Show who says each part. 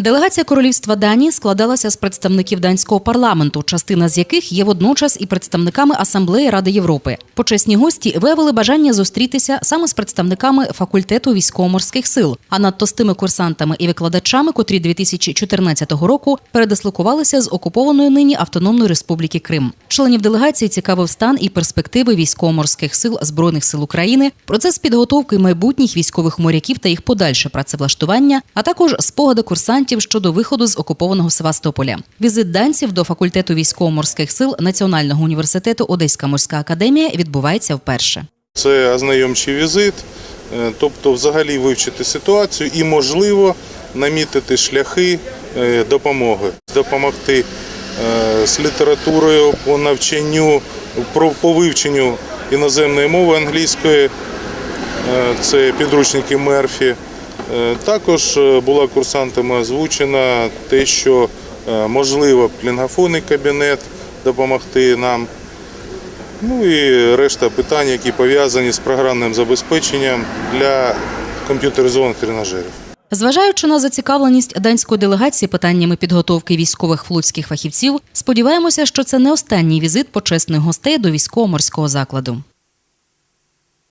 Speaker 1: Делегація королівства Данії складалася з представників данського парламенту, частина з яких є водночас і представниками Асамблеї Ради Європи. Почесні гості виявили бажання зустрітися саме з представниками факультету військово-морських сил, а надто з тими курсантами і викладачами, котрі 2014 року передислокувалися з окупованої нині Автономної Республіки Крим. Членів делегації цікавив стан і перспективи військово-морських сил збройних сил України, процес підготовки майбутніх військових моряків та їх подальше працевлаштування, а також спогади курсантів щодо виходу з окупованого Севастополя. Візит данців до факультету військово-морських сил Національного університету Одеська морська академія відбувається вперше.
Speaker 2: Це ознайомчий візит, е, тобто взагалі вивчити ситуацію і, можливо, намітити шляхи е, допомоги, допомогти е, з літературою по навчанню, по вивченню іноземної мови англійської, це підручники Мерфі. Е, Також е, була курсантами озвучена те, що е, можливо лінгофонний кабінет допомогти нам. Ну і решта питань, які пов'язані з програмним забезпеченням для комп'ютеризованих тренажерів.
Speaker 1: Зважаючи на зацікавленість данської делегації питаннями підготовки військових флотських фахівців, сподіваємося, що це не останній візит почесних гостей до військово-морського закладу.